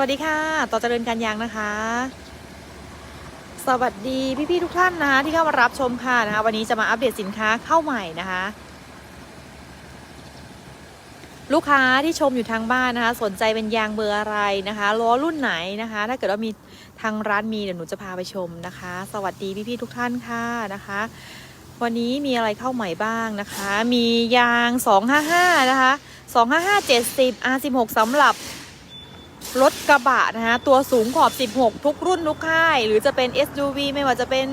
วัสดีค่ะ ต่อเจริญการยางนะคะ สวัสดีพี่ๆทุกท่านนะคะ ที่เข้ามารับชมค่ะนะคะ วันนี้จะมาอัปเดตสินค้าเข้าใหม่นะคะ ลูกค้าที่ชมอยู่ทางบ้านนะคะ สนใจเป็นยางเบอร์อะไรนะคะล้อรุ่นไหนนะคะ ถ้าเกิดว่ามีทางร้านมีเดี๋ยวหนูจะพาไปชมนะคะ สวัสดีพี่ๆทุกท่านค่ะนะคะ วันนี้มีอะไรเข้าใหม่บ้างนะคะ มียาง 255 นะคะ 255 70 R16 สำหรับ รถกระบะนะคะตัวสูงขอบ 16 ทุกรุ่นทุกค่าย หรือจะเป็น SUV ไม่ว่าจะเป็น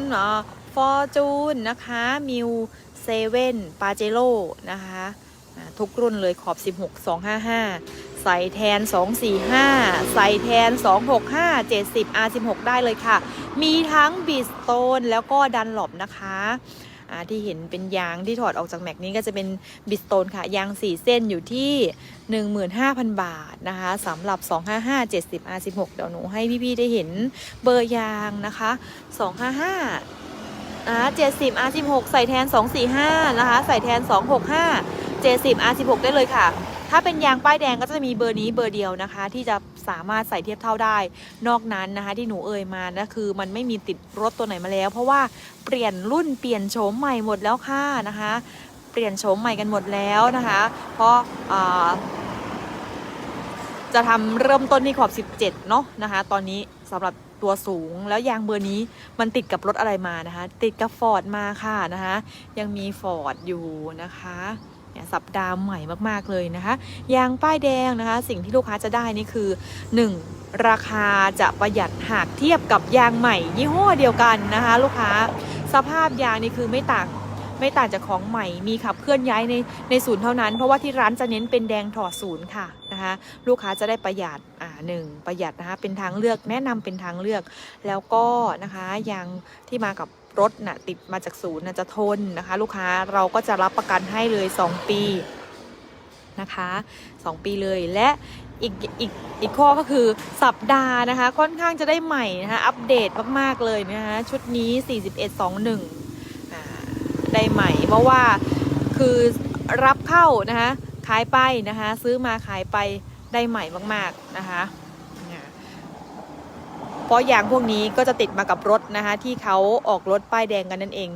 ฟอร์จูนนะคะมิวเซเว่นปาเจโร่นะคะทุกรุ่นเลยขอบ 16 255 ใส่แทน 245 ใส่แทน 265 70 R16 ได้เลยค่ะ มีทั้งบิสโตนแล้วก็ดันหลบนะคะ ที่เห็นเป็นยางที่ถอดออกจากแม็กนี้ก็จะเป็นบิสโตนค่ะยาง 4 เส้นอยู่ที่ 15,000 บาทนะคะสำหรับ 255 70 R16 เดี๋ยวหนูให้พี่ๆได้เห็นเบอร์ยางนะคะ 255อ่า70 R16 ใส่แทน 245 นะคะ ใส่แทน 265 70 R16 ได้เลยค่ะ ถ้าเป็นยางป้ายแดงก็จะมีเบอร์นี้เบอร์เดียวนะคะ ที่จะสามารถใส่เทียบเท่าได้ นอกนั้นนะคะที่หนูเอ่ยมานะคือมันไม่มีติดรถตัวไหนมาแล้ว เพราะว่าเปลี่ยนรุ่นเปลี่ยนโฉมใหม่หมดแล้วค่ะนะคะ เปลี่ยนโฉมใหม่กันหมดแล้วนะคะ เพราะาจะทำเริ่มต้นที่ขอบ 17 เนาะนะคะ ตอนนี้สำหรับตัวสูงแล้วยางเบอร์นี้มันติดกับรถอะไรมานะคะ ติดกับฟอร์ดมาค่ะนะคะ ยังมีฟอร์ดอยู่นะคะ เนี่ยสัปดาห์ใหม่มากๆเลยนะคะยางป้ายแดงนะคะ สิ่งที่ลูกค้าจะได้นี่คือ 1. ราคาจะประหยัดหากเทียบกับยางใหม่ ยี่ห้อเดียวกันนะคะ ลูกค้าสภาพยางนี่คือไม่ต่างไม่ต่างจากของใหม่มีขับเคลื่อนย้ายในในศูนย์เท่านั้น เพราะว่าที่ร้านจะเน้นเป็นแดงถอดศูนย์ค่ะนะคะลูกค้าจะได้ประหยัดอ่าหนึ่งประหยัดนะคะเป็นทางเลือกแนะนำเป็นทางเลือก แล้วก็นะคะยางที่มากับ รถน่ะติดมาจากศูนย์น่ะจะทนนะคะ ลูกค้าเราก็จะรับประกันให้เลย 2 ปีนะคะ 2 ปีเลยและอีกอีกอีกข้อก็คือสัปดาห์นะคะ ค่อนข้างจะได้ใหม่นะคะ อัปเดตมาก ๆ เลยนะคะ ชุดนี้ 4121อ่าได้ใหม่ เพราะว่าคือรับเข้านะคะ ขายไปนะคะ ซื้อมาขายไปได้ใหม่มาก ๆ นะคะ ราะยางพวกนี้ก็จะติดมากับรถนะคะที่เขาออกรถป้ายแดงกันนั่นเอง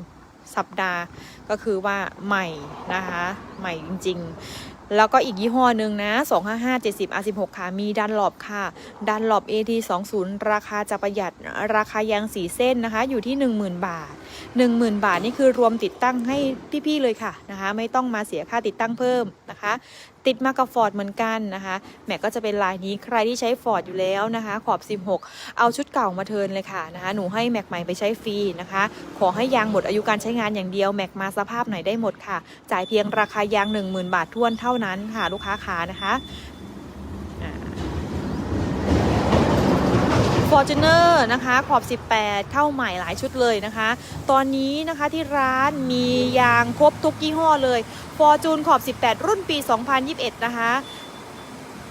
สัปดาห์ก็คือว่าใหม่นะคะใหม่จริง ๆ แล้วก็อีกยี่ห้อหนึ่งนะ 255 70 R16 ค่ะ มีดันหลบค่ะ ดันหลบ AT 20 ราคาจะประหยัดราคายางสีเส้นนะคะ อยู่ที่ 10,000 บาท 10,000 บาทนี่คือรวมติดตั้งให้พี่ ๆ เลยค่ะนะคะ ไม่ต้องมาเสียค่าติดตั้งเพิ่มนะคะ ติดมากับฟอร์ดเหมือนกันนะคะแม็กก็จะเป็นลายนี้ใครที่ใช้ฟอร์ดอยู่แล้วนะคะ ขอบ 16 เอาชุดเก่ามาเทินเลยค่ะนะคะหนูให้แม็กใหม่ไปใช้ฟรีนะคะ ขอให้ยางหมดอายุการใช้งานอย่างเดียวแม็กมาสภาพไหนได้หมดค่ะ จ่ายเพียงราคายาง 10,000 บาททวนเท่านั้นค่ะลูกค้าขานะคะ ฟอร์จูเนอร์นะคะขอบ 18 เข้าใหม่หลายชุดเลยนะคะ ตอนนี้นะคะที่ร้านมียางครบทุกยี่ห้อเลยฟอร์จูนขอบ 18 รุ่นปี 2021 นะคะ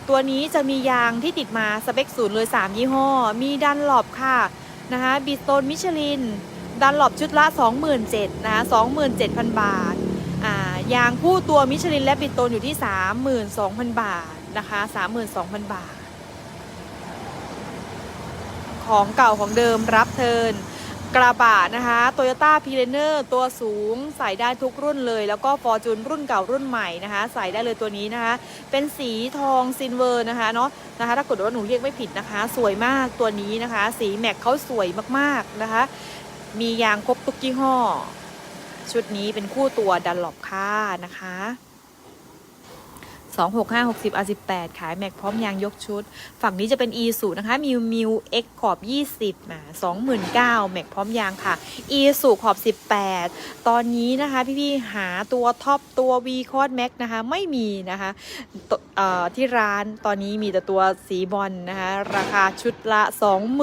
ตัวนี้จะมียางที่ติดมาสเปคศูนย์เลย 3 ยี่ห้อ มีดันหลบค่ะนะคะบิสโตนมิชลิน ดันหลบชุดละ 27,000นะคะ27,000 บาทอ่ายางคู่ตัวมิชลินและบิสโตนอยู่ที่ 32,000 บาทนะคะ32,000 บาท ของเก่าของเดิมรับเทินกระบะนะคะโตโยต้าพีเรเนอร์ตัวสูงใส่ได้ทุกรุ่นเลย แล้วก็ฟอร์จูนรุ่นเก่ารุ่นใหม่นะคะ ใส่ได้เลยตัวนี้นะคะ เป็นสีทองซินเวอร์นะคะเนาะนะคะ ถ้าเกิดว่าหนูเรียกไม่ผิดนะคะ สวยมากตัวนี้นะคะ สีแม็กเขาสวยมากๆนะคะ มียางครบทุกยี่ห้อ ชุดนี้เป็นคู่ตัวดันหลบค่านะคะ 2 6 5 60 R18 ขายแม็กพร้อมยางยกชุด ฝั่งนี้จะเป็น e สูนะคะมิวมิว X ขอบ 20นะ29,000แม็กพร้อมยางค่ะ e สูขอบ 18 ตอนนี้นะคะพี่ๆหาตัวท็อปตัว V คอร์ดแม็กนะคะไม่มีนะคะที่ร้านตอนนี้มีแต่ตัวสีบอลนะคะราคาชุดละ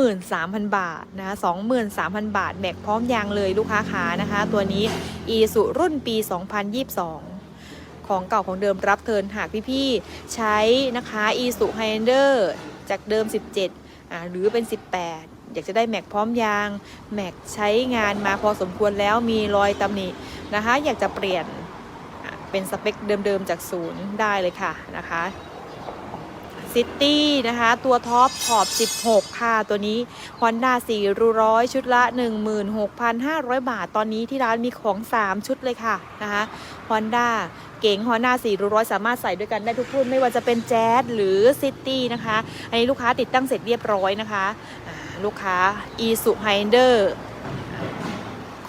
23,000 บาทนะคะ23,000 บาทแม็กพร้อมยางเลยลูกค้าขานะคะ ตัวนี้ e สูรุ่นปี 2022 ของเก่าของเดิมรับเทิร์นหากพี่ๆใช้นะคะ e s u Highlander จากเดิม 17อ่าหรือเป็น 18อยากจะได้แม็กพร้อมยาง แม็กใช้งานมาพอสมควรแล้วมีรอยตำหนินะคะ อยากจะเปลี่ยนเป็นสเปคเดิมๆจากศูนย์ได้เลยค่ะนะคะ ซิตี้นะคะ ตัวท็อปขอบ 16 ค่ะ ตัวนี้ Honda 400ชุดละ 16,500 บาท ตอนนี้ที่ร้านมีของ 3 ชุดเลยค่ะนะคะ Honda เก๋ง Honda 400สามารถใส่ด้วยกันได้ทุกรุ่นไม่ว่าจะเป็นแจ๊สหรือซิตี้นะคะ อันนี้ลูกค้าติดตั้งเสร็จเรียบร้อยนะคะ ลูกค้า e s u h i d e r ข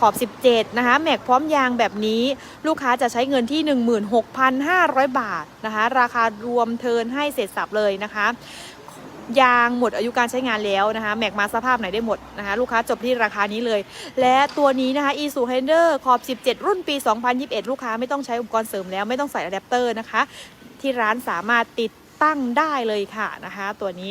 อบ 17 นะคะ แม็กพร้อมยางแบบนี้ลูกค้าจะใช้เงินที่ 16,500 บาทนะคะ ราคารวมเทินให้เสร็จสับเลยนะคะ ยางหมดอายุการใช้งานแล้วนะคะ แม็กมาสภาพไหนได้หมดนะคะ ลูกค้าจบที่ราคานี้เลย และตัวนี้นะคะ e s u h i d e r ขอบ 17 รุ่นปี 2021 ลูกค้าไม่ต้องใช้อุปกรณ์เสริมแล้วไม่ต้องใส่อะแดปเตอร์นะคะ ที่ร้านสามารถติดตั้งได้เลยค่ะนะคะ ตัวนี้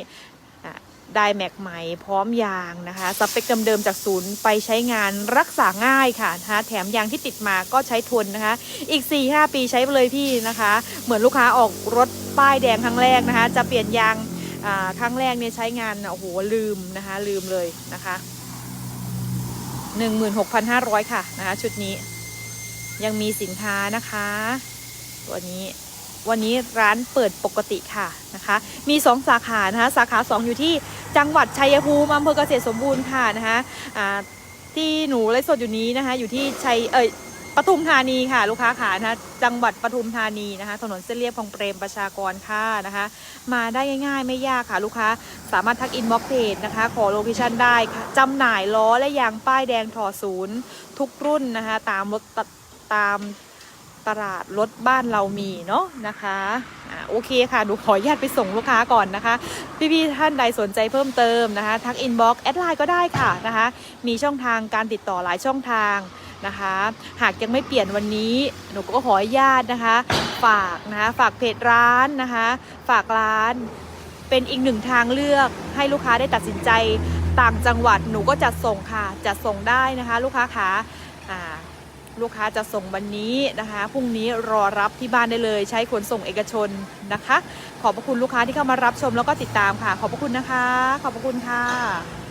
ได้แม็กใหม่พร้อมยางนะคะสเปคเดิมๆจากศูนย์ไปใช้งานรักษาง่ายค่ะนะคะแถมยางที่ติดมาก็ใช้ทนนะคะ อีก 4-5 ปีใช้ไปเลยพี่นะคะ เหมือนลูกค้าออกรถป้ายแดงครั้งแรกนะคะ จะเปลี่ยนยางอ่าครั้งแรกเนี่ยใช้งานโอ้โหลืมนะคะลืมเลยนะคะ 16,500 ค่ะนะคะชุดนี้ยังมีสินค้านะคะ ตัวนี้ วันนี้ร้านเปิดปกติค่ะนะคะ มี 2 สาขานะคะสาขา 2 อยู่ที่จังหวัดชัยภูมิอำเภอเกษตรสมบูรณ์ค่ะนะคะที่หนูไลฟ์สดอยู่นี้นะคะ อยู่ที่ชัยเอ่ยปทุมธานีค่ะ ลูกค้าขานะคะจังหวัดปทุมธานีนะคะ ถนนเส้นเรียบคลองเปรมประชากรค่ะนะคะ มาได้ง่ายๆ ไม่ยากค่ะ ลูกค้าสามารถทักอินบ็อกเพจนะคะ ขอโลเคชั่นได้ค่ะจำหน่ายล้อและยางป้ายแดงถอดศูนย์ ทุกรุ่นนะคะ ตามรถตาม ตลาดรถบ้านเรามีเนาะนะคะอ่าโอเคค่ะหนูขออนุญาตไปส่งลูกค้าก่อนนะคะ พี่ๆท่านใดสนใจเพิ่มเติมนะคะทักอินบ็อกซ์แอดไลน์ก็ได้ค่ะนะคะ มีช่องทางการติดต่อหลายช่องทางนะคะ หากยังไม่เปลี่ยนวันนี้หนูก็ขออนุญาตนะคะ ฝากนะคะฝากเพจร้านนะคะ ฝากร้านเป็นอีกหนึ่งทางเลือกให้ลูกค้าได้ตัดสินใจต่างจังหวัดหนูก็จัดส่งค่ะจัดส่งได้นะคะ ลูกค้าขาอ่า ลูกค้าจะส่งวันนี้นะคะพรุ่งนี้รอรับที่บ้านได้เลย ใช้ขนส่งเอกชนนะคะ ขอบพระคุณลูกค้าที่เข้ามารับชมแล้วก็ติดตามค่ะ ขอบพระคุณนะคะ ขอบพระคุณค่ะ